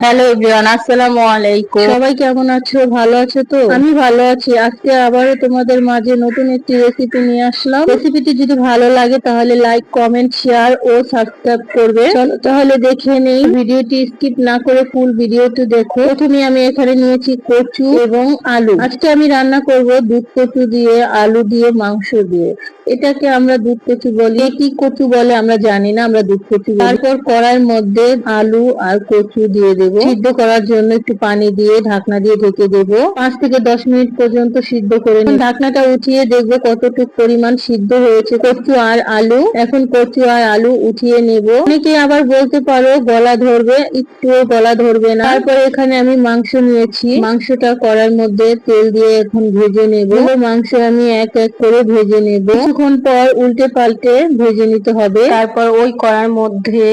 Hello everyone আসসালামু আলাইকুম সবাই কেমন আছো? ভালো আছো তো? আমি ভালো আছি। আজকে আবারও তোমাদের মাঝে নতুন একটি রেসিপি নিয়ে আসলাম। রেসিপিটি যদি ভালো লাগে তাহলে লাইক কমেন্ট শেয়ার ও সাবস্ক্রাইব করবে। চলো তাহলে দেখে নেই। ভিডিওটি স্কিপ না করে ফুল ভিডিওটি দেখো। প্রথমে আমি এখানে নিয়েছি কচু এবং আলু। আজকে আমি রান্না করব দুধ কচু দিয়ে আলু দিয়ে মাংস দিয়ে। এটাকে আমরা দুধ কচু বলি। কি কচু বলে আমরা জানি না আমরা দুধ কচু তারপর কড়াইয়ের মধ্যে আলু আর কচু দিয়ে দেব। সিদ্ধ করার জন্য একটু পানি দিয়ে ঢাকনা দিয়ে ঢেকে দেব। পাঁচ থেকে দশ মিনিট পর্যন্ত সিদ্ধ করে নিই ঢাকনাটা উঠিয়ে দেখব কতটুকু পরিমাণ সিদ্ধ হয়েছে। কচু আর আলু। এখন কচু আর আলু উঠিয়ে নেব। অনেকে আবার বলতে পারো গলা ধরবে একটু গলা ধরবে না। তারপর এখানে আমি মাংস নিয়েছি। মাংসটা কড়ার মধ্যে তেল দিয়ে এখন ভেজে নেব। মাংস আমি এক এক করে ভেজে নেব। কিছুক্ষণ পর উল্টে পাল্টে ভেজে নিতে হবে। তারপর ওই কড়ার মধ্যে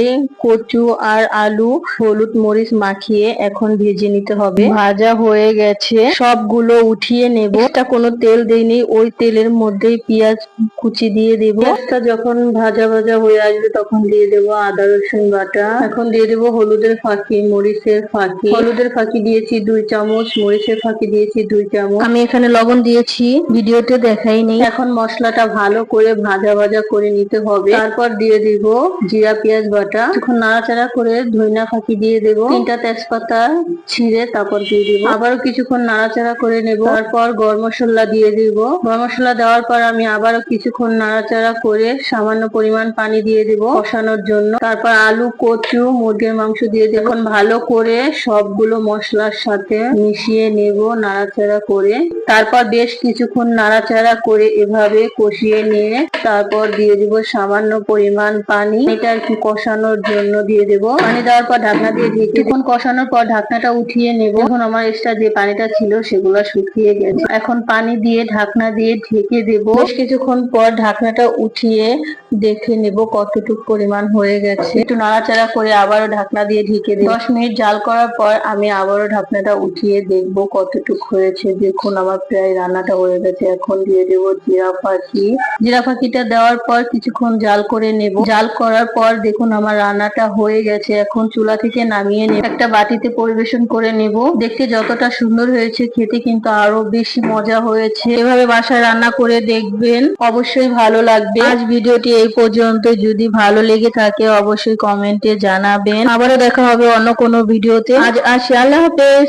কচু আর আলু, হলুদ মরিচ মাখিয়ে এখন ভেজে নিতে হবে। ভাজা হয়ে গেছে। সবগুলো উঠিয়ে নেব। এটা কোনো তেল দেইনি। ওই তেলের মধ্যেই পেঁয়াজ কুচি দিয়ে দেব। পেঁয়াজটা যখন ভাজা ভাজা হয়ে আসবে তখন দিয়ে দেব আদা, রসুন বাটা। এখন দিয়ে দেব হলুদের ফাঁকি, মরিচের ফাঁকি। হলুদের ফাঁকি দিয়েছি দুই চামচ, মরিচের ফাঁকি দিয়েছি দুই চামচ। আমি এখানে লবণ দিয়েছি। ভিডিওতে দেখাই নেই এখন মশলাটা ভালো করে ভাজা ভাজা করে নিতে হবে। তারপর দিয়ে দিব জিরা, পেঁয়াজ বাটা। এখন নাড়াচাড়া করে ধইনা ফাঁকি দিয়ে দেব। তিনটা তেজপাতা ছিঁড়ে তারপর দিয়ে দিব। আবারও কিছুক্ষণ নাড়াচাড়া করে নেব। তারপর গরম মশলা দিয়ে দিব। গরম মশলা দেওয়ার পর আমি আবারও কিছুক্ষণ নাড়াচাড়া করে সামান্য পরিমাণ পানি দিয়ে দিব কষানোর জন্য। তারপর আলু, কচু, মুরগির মাংস দিয়ে দেব। এখন ভালো করে সবগুলো মশলার সাথে মিশিয়ে নেব নাড়াচাড়া করে। তারপর বেশ কিছুক্ষণ নাড়াচাড়া করে এভাবে কষিয়ে নিয়ে তারপর দিয়ে দিব সামান্য পরিমাণ পানি। এটা আর কি কষানোর জন্য দিয়ে দেব। পানি দেওয়ার পর ঢাকনা দিয়ে কিছুক্ষণ কষানোর পর ঢাকনাটা উঠিয়ে নেব। এখন আমার এক্সট্রা যে পানিটা ছিল সেগুলো শুকিয়ে গেছে। এখন পানি দিয়ে ঢাকনা দিয়ে ঢেকে দেব। বেশ কিছুক্ষণ পর ঢাকনাটা উঠিয়ে দেখে নেব কতটুকু পরিমাণ হয়ে গেছে। একটু নাড়াচাড়া করে আবারও ঢাকনা দিয়ে ঢেকে দেব। দশ মিনিট জাল করার পর আমি আবারও ঢাকনাটা উঠিয়ে দেখব কতটুকু হয়েছে। দেখুন আমার প্রায় রান্নাটা হয়ে গেছে। এখন দিয়ে দেব জিরা ফাঁকি। জিরা ফাঁকিটা দেওয়ার পর কিছুক্ষণ জাল করে নেব। জাল করার পর দেখুন আমার রান্নাটা হয়ে গেছে। এখন চুলা থেকে নামিয়ে নেব। একটা বাটিতে পরিবেশন করে নেব। দেখতে যতটা সুন্দর হয়েছে, খেতে কিন্তু আরও বেশি মজা হয়েছে। এভাবে বাসায় রান্না করে দেখবেন, অবশ্যই ভালো লাগবে। আজ ভিডিওটি এই পর্যন্ত। যদি ভালো লেগে থাকে, অবশ্যই কমেন্টে জানাবেন। আবারও দেখা হবে অন্য কোনো ভিডিওতে। আজ আসি। আল্লাহ হাফেজ।